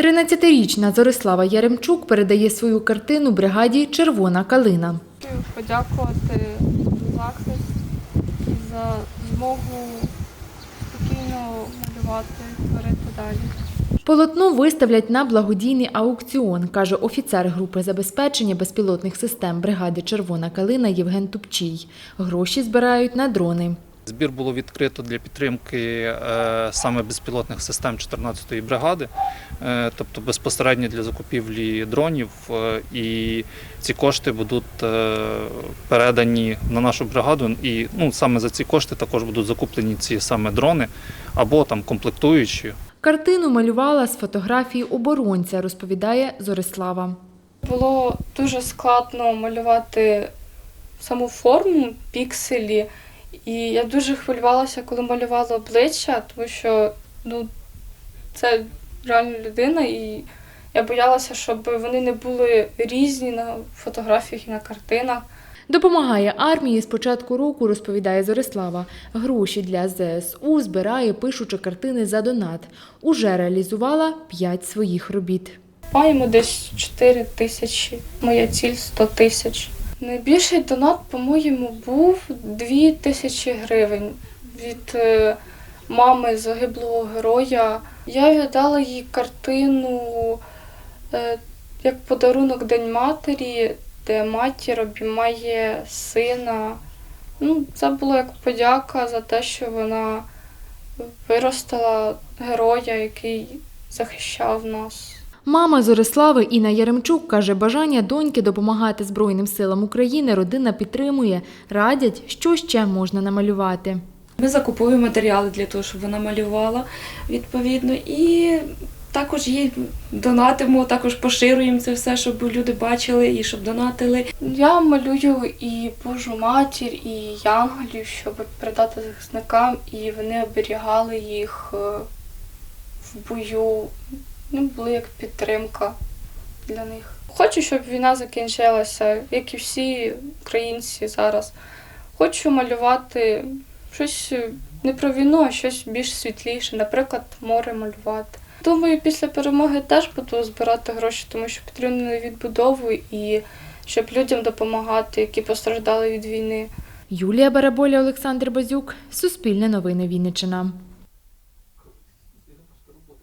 13-річна Зорислава Яремчук передає свою картину бригаді Червона калина. Хочу подякувати за захист за змогу спокійно малювати, творити далі. Полотно виставлять на благодійний аукціон, каже офіцер групи забезпечення безпілотних систем бригади Червона калина Євген Тупчій. Гроші збирають на дрони. Збір було відкрито для підтримки е, саме безпілотних систем 14-ї бригади, е, тобто безпосередньо для закупівлі дронів. е, І ці кошти будуть передані на нашу бригаду. І ну, саме за ці кошти також будуть закуплені ці саме дрони або там комплектуючі. Картину малювала з фотографії оборонця, розповідає Зорислава. Було дуже складно малювати саму форму, пікселі. І я дуже хвилювалася, коли малювала обличчя, тому що ну, це реально людина, і я боялася, щоб вони не були різні на фотографіях і на картинах. Допомагає армії з початку року, розповідає Зорислава. Гроші для ЗСУ збирає, пишучи картини за донат. Уже реалізувала п'ять своїх робіт. Маємо десь 4 тисячі, моя ціль 100 тисяч. Найбільший донат, по-моєму, був 2 тисячі гривень від е, мами загиблого героя. Я віддала їй картину е, як подарунок День матері, де матір обіймає сина. Ну, це було як подяка за те, що вона виростила героя, який захищав нас. Мама Зорислави Інна Яремчук каже, бажання доньки допомагати Збройним силам України родина підтримує, радять, що ще можна намалювати. Ми закуповуємо матеріали для того, щоб вона малювала відповідно. І також їй донатимо, також поширюємо це все, щоб люди бачили і щоб донатили. Я малюю і Божу матір, і янголів, щоб передати захисникам, і вони оберігали їх е, в бою. Ну, були як підтримка для них. Хочу, щоб війна закінчилася, як і всі українці зараз. Хочу малювати щось не про війну, а щось більш світліше, наприклад, море малювати. Думаю, після перемоги теж буду збирати гроші, тому що потрібно відбудову і щоб людям допомагати, які постраждали від війни. Юлія Бараболя, Олександр Базюк, Суспільне новини Вінниччина.